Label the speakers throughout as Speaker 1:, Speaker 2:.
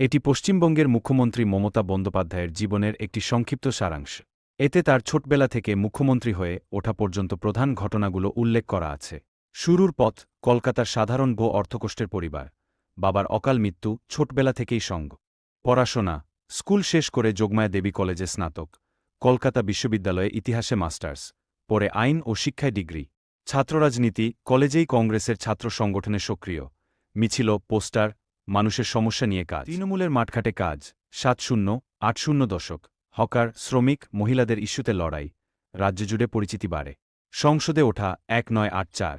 Speaker 1: এটি পশ্চিমবঙ্গের মুখ্যমন্ত্রী মমতা বন্দ্যোপাধ্যায়ের জীবনের একটি সংক্ষিপ্ত সারাংশ। এতে তার ছোটবেলা থেকে মুখ্যমন্ত্রী হয়ে ওঠা পর্যন্ত প্রধান ঘটনাগুলো উল্লেখ করা আছে। শুরুর পথ, কলকাতার সাধারণ গো অর্থকষ্টের পরিবার। বাবার অকাল মৃত্যু, ছোটবেলা থেকেই সঙ্গ। পড়াশোনা, স্কুল শেষ করে যোগমায়া দেবী কলেজে স্নাতক। কলকাতা বিশ্ববিদ্যালয়ে ইতিহাসে মাস্টার্স, পরে আইন ও শিক্ষায় ডিগ্রি। ছাত্ররাজনীতি, কলেজেই কংগ্রেসের ছাত্র সংগঠনে সক্রিয়। মিছিল, পোস্টার মানুষের সমস্যা নিয়ে কাজ। তৃণমূলের মাঠঘাটে কাজ। সাত শূন্য, আট শূন্য দশক। হকার, শ্রমিক, মহিলাদের ইস্যুতে লড়াই। রাজ্য জুড়ে পরিচিতি বাড়ে। সংসদে ওঠা এক নয় আট চার।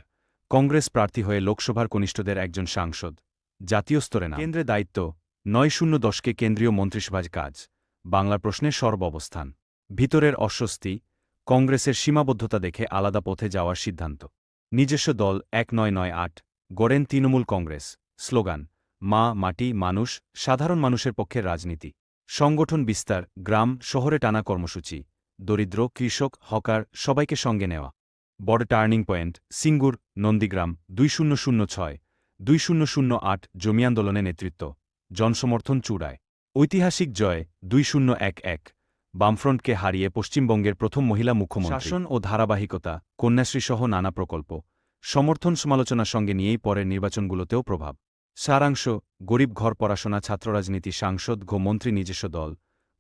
Speaker 1: কংগ্রেস প্রার্থী হয়ে লোকসভার কনিষ্ঠদের একজন সাংসদ। জাতীয় স্তরে না কেন্দ্রে দায়িত্ব, নয় শূন্য দশকে কেন্দ্রীয় মন্ত্রিসভার কাজ। বাংলা প্রশ্নে সর্ব অবস্থান। ভিতরের অস্বস্তি, কংগ্রেসের সীমাবদ্ধতা দেখে আলাদা পথে যাওয়ার সিদ্ধান্ত। নিজস্ব দল এক নয় নয় আট। গড়েন তৃণমূল কংগ্রেস। স্লোগান মা, মাটি, মানুষ, সাধারণ মানুষের পক্ষে রাজনীতি। সংগঠন বিস্তার, গ্রাম, শহরে টানা কর্মসূচি। দরিদ্র, কৃষক, হকার, সবাইকে সঙ্গে নেওয়া। বড় টার্নিং পয়েন্ট, সিঙ্গুর, নন্দীগ্রাম, দুই শূন্য শূন্য ছয়, দুই শূন্য শূন্য আট জমি আন্দোলনে নেতৃত্ব। জনসমর্থন চূড়ায়। ঐতিহাসিক জয়, দুই শূন্য এক এক। বামফ্রন্টকে হারিয়ে পশ্চিমবঙ্গের প্রথম মহিলা মুখ্যমন্ত্রী। শাসন ও ধারাবাহিকতা, কন্যাশ্রীসহ নানা প্রকল্প। সমর্থন সমালোচনার সঙ্গে নিয়েই পরের নির্বাচনগুলোতেও প্রভাব। সারাংশ গরিব ঘর পড়াশোনা ছাত্ররাজনীতি সাংসদ ঘো মন্ত্রী নিজস্ব দল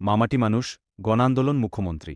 Speaker 1: মামাটি মানুষ গণান্দোলন মুখ্যমন্ত্রী।